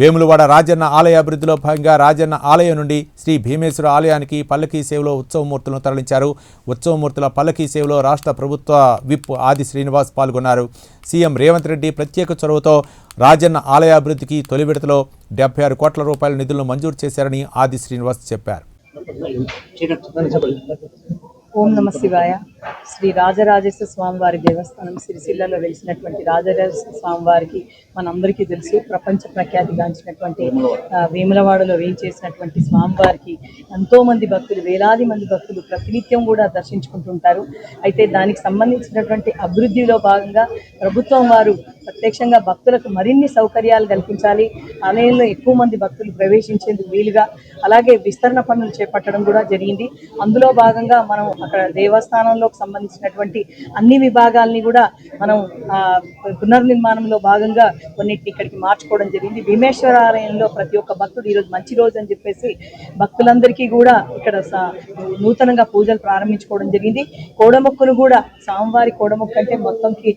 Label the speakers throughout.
Speaker 1: వేములవాడ రాజన్న ఆలయ అభివృద్ధిలో భాగంగా రాజన్న ఆలయం నుండి శ్రీ భీమేశ్వర ఆలయానికి పల్లకీ సేవలో ఉత్సవమూర్తులను తరలించారు. ఉత్సవమూర్తుల పల్లకీ సేవలో రాష్ట్ర ప్రభుత్వ విప్ ఆది శ్రీనివాస్ పాల్గొన్నారు. సీఎం రేవంత్ రెడ్డి ప్రత్యేక చొరవతో రాజన్న ఆలయ అభివృద్ధికి తొలి విడతలో డెబ్బై ఆరు కోట్ల రూపాయల నిధులను మంజూరు చేశారని ఆది శ్రీనివాస్ చెప్పారు.
Speaker 2: ఓం నమ శివాయ. శ్రీ రాజరాజేశ్వర స్వామివారి దేవస్థానం సిరిసిల్లలో వెలిసినటువంటి రాజరాజేశ్వర స్వామివారికి మనందరికీ తెలుసు. ప్రపంచ ప్రఖ్యాతిగాంచినటువంటి వేములవాడలో వేయించేసినటువంటి స్వామివారికి ఎంతో మంది భక్తులు వేలాది మంది భక్తులు ప్రతినిత్యం కూడా దర్శించుకుంటుంటారు. అయితే దానికి సంబంధించినటువంటి అభివృద్ధిలో భాగంగా ప్రభుత్వం వారు ప్రత్యక్షంగా భక్తులకు మరిన్ని సౌకర్యాలు కల్పించాలి. ఆలయంలో ఎక్కువ మంది భక్తులు ప్రవేశించేందుకు వీలుగా అలాగే విస్తరణ పనులు చేపట్టడం కూడా జరిగింది. అందులో భాగంగా మనం అక్కడ దేవస్థానంలోకి సంబంధించినటువంటి అన్ని విభాగాల్ని కూడా మనం ఆ, పునర్నిర్మాణంలో భాగంగా కొన్నిటిని ఇక్కడికి మార్చుకోవడం జరిగింది. భీమేశ్వర ఆలయంలో ప్రతి ఒక్క భక్తుడు ఈరోజు మంచి రోజు అని చెప్పేసి భక్తులందరికీ కూడా ఇక్కడ నూతనంగా పూజలు ప్రారంభించుకోవడం జరిగింది. కోడమొక్కును కూడా స్వామివారి కోడమొక్కు అంటే మొత్తంకి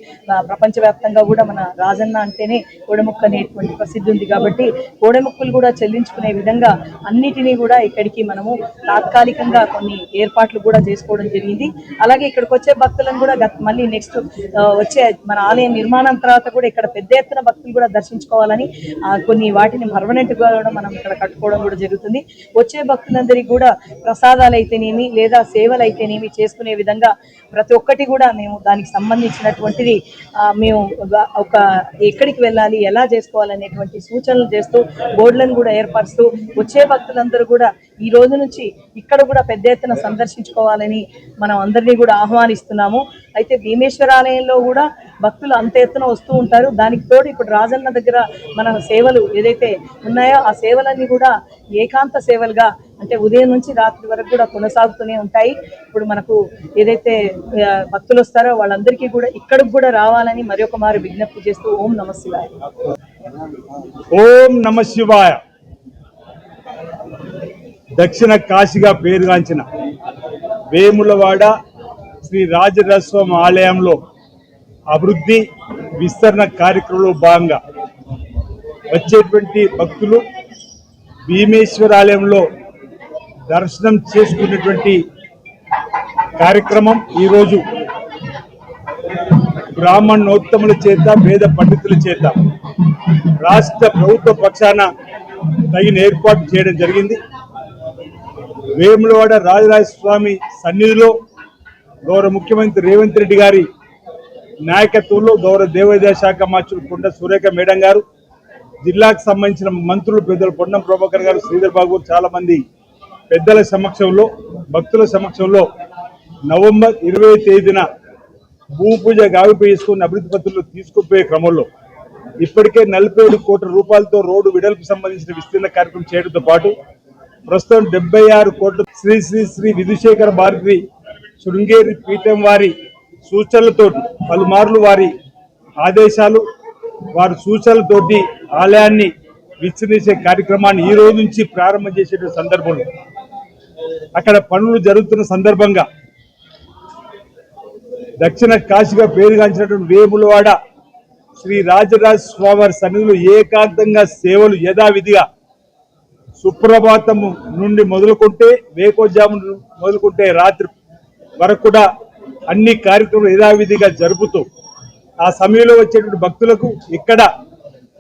Speaker 2: ప్రపంచవ్యాప్తంగా కూడా మన రాజన్న అంటేనే కోడమొక్కు అనేటువంటి ప్రసిద్ధి ఉంది కాబట్టి కోడమొక్కులు కూడా చెల్లించుకునే విధంగా అన్నిటినీ కూడా ఇక్కడికి మనము తాత్కాలికంగా కొన్ని ఏర్పాట్లు కూడా చేసుకోవడం జరిగింది. అలాగే ఇక్కడికి వచ్చే భక్తులను కూడా మళ్ళీ నెక్స్ట్ వచ్చే మన ఆలయం నిర్మాణం తర్వాత కూడా ఇక్కడ పెద్ద ఎత్తున భక్తులు కూడా దర్శించుకోవాలని కొన్ని వాటిని పర్మనెంట్గా కూడా మనం ఇక్కడ కట్టుకోవడం కూడా జరుగుతుంది. వచ్చే భక్తులందరికీ కూడా ప్రసాదాలు అయితేనేమి లేదా సేవలు అయితేనేమి చేసుకునే విధంగా ప్రతి ఒక్కటి కూడా మేము దానికి సంబంధించినటువంటిది మేము ఒక- ఒక ఎక్కడికి వెళ్ళాలి ఎలా చేసుకోవాలనేటువంటి సూచనలు చేస్తూ బోర్డులను కూడా ఏర్పరుస్తూ వచ్చే భక్తులందరూ కూడా ఈ రోజు నుంచి ఇక్కడ కూడా పెద్ద ఎత్తున సందర్శించుకోవాలని మనం అందరినీ కూడా ఆహ్వానిస్తున్నాము. అయితే భీమేశ్వరాలయంలో కూడా భక్తులు అంత ఎత్తున వస్తూ ఉంటారు. దానికి తోడు ఇప్పుడు రాజన్న దగ్గర మన సేవలు ఏదైతే ఉన్నాయో ఆ సేవలన్నీ కూడా ఏకాంత సేవలుగా అంటే ఉదయం నుంచి రాత్రి వరకు కూడా కొనసాగుతూనే ఉంటాయి. ఇప్పుడు మనకు ఏదైతే భక్తులు వస్తారో వాళ్ళందరికీ కూడా ఇక్కడికి కూడా రావాలని మరి ఒక మారు విజ్ఞప్తి చేస్తూ ఓం నమ శివాయ.
Speaker 3: ఓం నమ శివాయ. దక్షిణ కాశీగా పేరుగాంచిన వేములవాడ శ్రీ రాజరాజస్వామి ఆలయంలో అభివృద్ధి విస్తరణ కార్యక్రమంలో భాగంగా వచ్చేటువంటి భక్తులు భీమేశ్వర ఆలయంలో దర్శనం చేసుకునేటువంటి కార్యక్రమం ఈరోజు బ్రాహ్మణోత్తముల చేత పేద పండితుల చేత రాష్ట్ర ప్రభుత్వ పక్షాన తగిన ఏర్పాటు చేయడం జరిగింది. వేములవాడ రాజరాజ స్వామి సన్నిధిలో గౌరవ ముఖ్యమంత్రి రేవంత్ రెడ్డి గారి నాయకత్వంలో గౌరవ దేవాదాయ శాఖ మంత్రులు కొండ సురేఖ మేడం గారు జిల్లాకు సంబంధించిన మంత్రులు పెద్దలు పొన్నం ప్రభాకర్ గారు శ్రీధర్ బాబు చాలా మంది పెద్దల సమక్షంలో భక్తుల సమక్షంలో నవంబర్ ఇరవై తేదీన భూమి పూజ గావింపు అభివృద్ధి పత్రులు తీసుకుపోయే క్రమంలో ఇప్పటికే నలభై కోట్ల రూపాయలతో రోడ్డు విడల్పు సంబంధించిన విస్తీర్ణ కార్యక్రమం చేయడంతో పాటు ప్రస్తుతం డెబ్బై ఆరు కోట్ల శ్రీ శ్రీ శ్రీ విధుశేఖర భారతి శృంగేరి పీఠం వారి సూచనలతో పలుమార్లు వారి ఆదేశాలు వారి సూచనలతోటి ఆలయాన్ని విస్తరించే కార్యక్రమాన్ని ఈ రోజు నుంచి ప్రారంభం చేసే సందర్భంలో అక్కడ పనులు జరుగుతున్న సందర్భంగా దక్షిణ కాశీగా పేరుగాంచినటువంటి వేములవాడ శ్రీ రాజరాజ స్వామివారి సన్నిధిలో ఏకాంతంగా సేవలు యథావిధిగా సుప్రభాతము నుండి మొదలుకుంటే వేకోజాము మొదలుకుంటే రాత్రి వరకు కూడా అన్ని కార్యక్రమాలు యథావిధిగా జరుపుతూ ఆ సమయంలో వచ్చేటువంటి భక్తులకు ఇక్కడ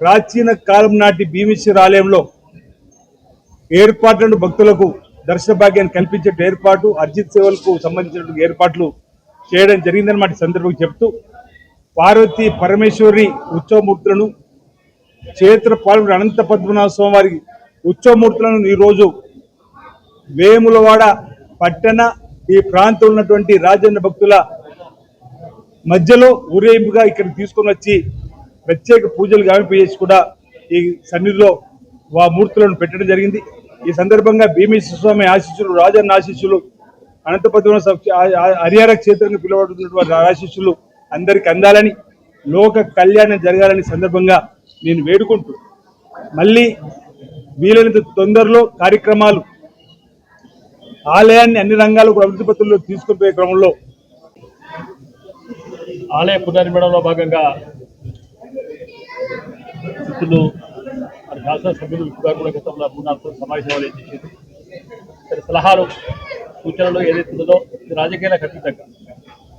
Speaker 3: ప్రాచీన కాలం నాటి భీమేశ్వర ఆలయంలో ఏర్పాట్లను భక్తులకు దర్శన భాగ్యాన్ని కల్పించే ఏర్పాటు అర్జిత్ సేవలకు సంబంధించినటువంటి ఏర్పాట్లు చేయడం జరిగిందన్నమాట సందర్భం సందర్భంగా చెప్తూ పార్వతి పరమేశ్వరి ఉత్సవమూర్తులను క్షేత్ర పాల్గొని అనంత పద్మనాభ స్వామి వారికి ఉత్సవమూర్తులను ఈరోజు వేములవాడ పట్టణ ఈ ప్రాంతం ఉన్నటువంటి రాజన్న భక్తుల మధ్యలో ఊరేంపుగా ఇక్కడ తీసుకొని వచ్చి ప్రత్యేక పూజలు గావింపజేసి కూడా ఈ సన్నిధిలో ఆ మూర్తులను పెట్టడం జరిగింది. ఈ సందర్భంగా భీమేశ్వర స్వామి ఆశీస్సులు రాజన్న ఆశీస్సులు అనంతపతి హరిహర క్షేత్రంగా పిలువబడుతున్నటువంటి ఆశీస్సులు అందరికి అందాలని లోక కళ్యాణం జరగాలని సందర్భంగా నేను వేడుకుంటూ మళ్ళీ వీలైనంత తొందరలో కార్యక్రమాలు ఆలయాన్ని అన్ని రంగాలకు అభివృద్ధి పత్రుల్లో తీసుకుపోయే క్రమంలో
Speaker 4: ఆలయ పునర్నిర్మాణంలో భాగంగా చిత్తులు శాసనసభ్యులు ఇప్పుడు కూడా గతంలో మూడు నాలుగు సమావేశాలు చేసేది సలహాలు సూచనలు ఏదైతే ఉందో ఇది రాజకీయాలకు అతీతంగా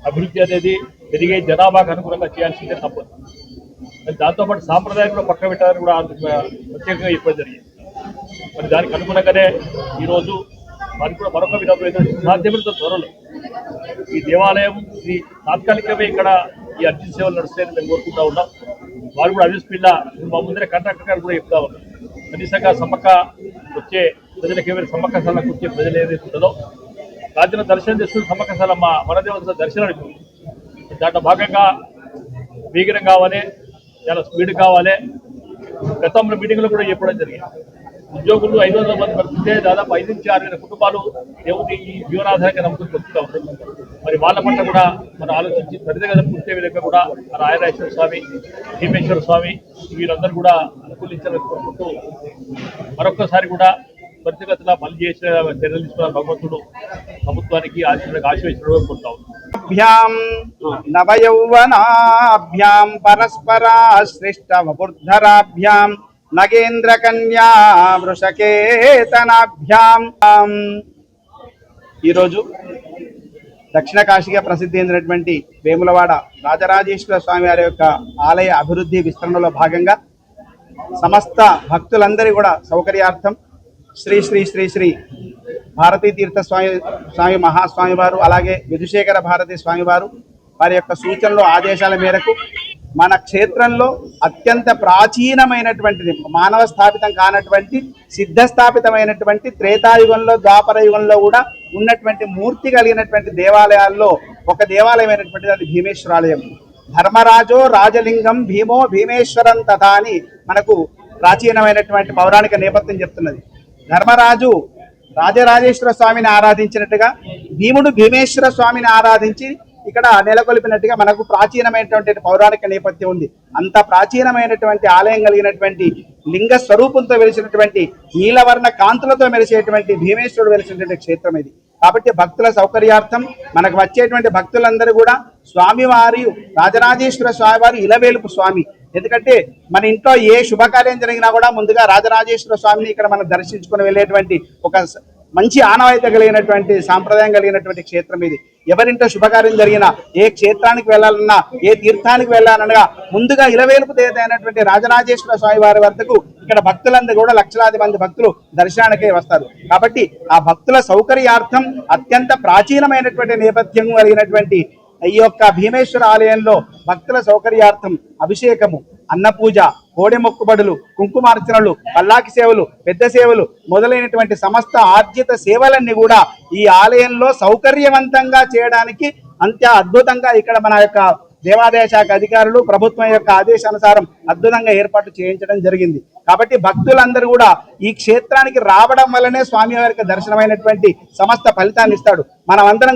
Speaker 4: అభివృద్ధి అనేది పెరిగే జనాభాకు అనుగుణంగా చేయాల్సిందే తప్పదు. దాంతోపాటు సాంప్రదాయం కూడా పక్క పెట్టాలని కూడా ప్రత్యేకంగా ఇప్పుడు జరిగింది. మరి దానికి అనుగుణంగానే ఈరోజు మరి కూడా మరొక విధమైన ఏంటంటే సాధ్యమైనంత త్వరలో. ఈ దేవాలయం ఇది తాత్కాలికమే ఇక్కడ ఈ అర్జీ సేవలు నడుస్తాయని మేము కోరుకుంటా ఉన్నాం. వారు కూడా అవిస్పిల్ల మా ముందర కంట్రాక్టర్ గారు కూడా చెప్తా ఉన్నాం కనీసంగా సమ్మక్క వచ్చే ప్రజలకు ఏమైనా సమ్మక్క స్థలాలకు వచ్చే ప్రజలు ఏదైతే ఉంటుందో రాజ్యం దర్శనం చేసుకుని సమ్మక్క స్థలం మా వనదేవత దర్శనానికి దాంట్లో భాగంగా వేగరం కావాలి చాలా స్పీడ్ కావాలి. గతంలో మీటింగ్లో కూడా చెప్పడం జరిగింది. ఉద్యోగులు ఐదు వందల మంది పడుతుంటే దాదాపు ఐదు నుంచి ఆరు వేల కుటుంబాలు దేవుని జీవనాధారంగా నమ్ముకుని బతుకుతా ఉంటారు. మరి వాళ్ళ పట్ల కూడా మనం ఆలోచించి త్వరితగతిన పూర్తి విధంగా కూడా మన రాయరాజేశ్వర స్వామి భీమేశ్వర స్వామి వీరందరూ కూడా అనుకూలించాలని కోరుకుంటూ మరొక్కసారి కూడా త్వరితగతిన పని చేసిన చర్యలు తీసుకున్న భగవంతుడు ప్రభుత్వానికి ఆశీర్వాదానికి ఆశీర్వదించడం కోరుతా ఉన్నాం
Speaker 5: భ్యాం నవయౌవనాభ్యాం పరస్పరాశ్లిష్టవపుర్ధరాభ్యాం నగేంద్ర కన్యా వృషకేతనాభ్యాం. ఈరోజు దక్షిణ కాశీగా ప్రసిద్ధి చెందినటువంటి వేములవాడ రాజరాజేశ్వర స్వామి వారి యొక్క ఆలయ అభివృద్ధి విస్తరణలో భాగంగా సమస్త భక్తులందరి కూడా సౌకర్యార్థం శ్రీ శ్రీ శ్రీ శ్రీ భారతీ తీర్థ స్వామి స్వామి మహాస్వామి వారు అలాగే విధుశేఖర భారతీ స్వామి వారు వారి యొక్క సూచనలు ఆదేశాల మేరకు మన క్షేత్రంలో అత్యంత ప్రాచీనమైనటువంటిది మానవ స్థాపితం కానటువంటి సిద్ధ స్థాపితమైనటువంటి త్రేతాయుగంలో ద్వాపర యుగంలో కూడా ఉన్నటువంటి మూర్తి కలిగినటువంటి దేవాలయాల్లో ఒక దేవాలయం అయినటువంటిది అది భీమేశ్వరాలయం. ధర్మరాజో రాజలింగం భీమో భీమేశ్వరం తథా అని మనకు ప్రాచీనమైనటువంటి పౌరాణిక నేపథ్యం చెప్తున్నది. ధర్మరాజు రాజరాజేశ్వర స్వామిని ఆరాధించినట్టుగా భీముడు భీమేశ్వర స్వామిని ఆరాధించి ఇక్కడ నెలకొల్పినట్టుగా మనకు ప్రాచీనమైనటువంటి పౌరాణిక నేపథ్యం ఉంది. అంత ప్రాచీనమైనటువంటి ఆలయం కలిగినటువంటి లింగ స్వరూపంతో వెలిసినటువంటి నీలవర్ణ కాంతులతో మెరిసేటువంటి భీమేశ్వరుడు వెలిసినటువంటి క్షేత్రం ఇది. కాబట్టి భక్తుల సౌకర్యార్థం మనకు వచ్చేటువంటి భక్తులందరూ కూడా స్వామివారి రాజరాజేశ్వర స్వామివారి ఇలవేలుపు స్వామి. ఎందుకంటే మన ఇంట్లో ఏ శుభకార్యం జరిగినా కూడా ముందుగా రాజరాజేశ్వర స్వామిని ఇక్కడ మనం దర్శించుకొని వెళ్ళేటువంటి ఒక మంచి ఆనవాయితీ కలిగినటువంటి సాంప్రదాయం కలిగినటువంటి క్షేత్రం ఇది. ఎవరింటో శుభకార్యం జరిగినా ఏ క్షేత్రానికి వెళ్ళాలన్నా ఏ తీర్థానికి వెళ్ళాలనగా ముందుగా ఇలవేలుపు దేవత అయినటువంటి రాజరాజేశ్వర స్వామి వారి వద్దకు ఇక్కడ భక్తులందరూ కూడా లక్షలాది మంది భక్తులు దర్శనానికే వస్తారు. కాబట్టి ఆ భక్తుల సౌకర్యార్థం అత్యంత ప్రాచీనమైనటువంటి నేపథ్యం కలిగినటువంటి ఈ యొక్క భీమేశ్వర ఆలయంలో భక్తుల సౌకర్యార్థం అభిషేకము అన్నపూజ కోడె మొక్కుబడులు కుంకుమార్చనలు పల్లాకి సేవలు పెద్ద సేవలు మొదలైనటువంటి సమస్త ఆర్జిత సేవలన్నీ కూడా ఈ ఆలయంలో సౌకర్యవంతంగా చేయడానికి అంత్య అద్భుతంగా ఇక్కడ మన యొక్క దేవాదాయ శాఖ అధికారులు ప్రభుత్వం యొక్క ఆదేశానుసారం అద్భుతంగా ఏర్పాటు చేయించడం జరిగింది. కాబట్టి భక్తులందరూ కూడా ఈ క్షేత్రానికి రావడం వల్లనే స్వామి వారికి దర్శనమైనటువంటి సమస్త ఫలితాన్ని ఇస్తాడు. మనం అందరం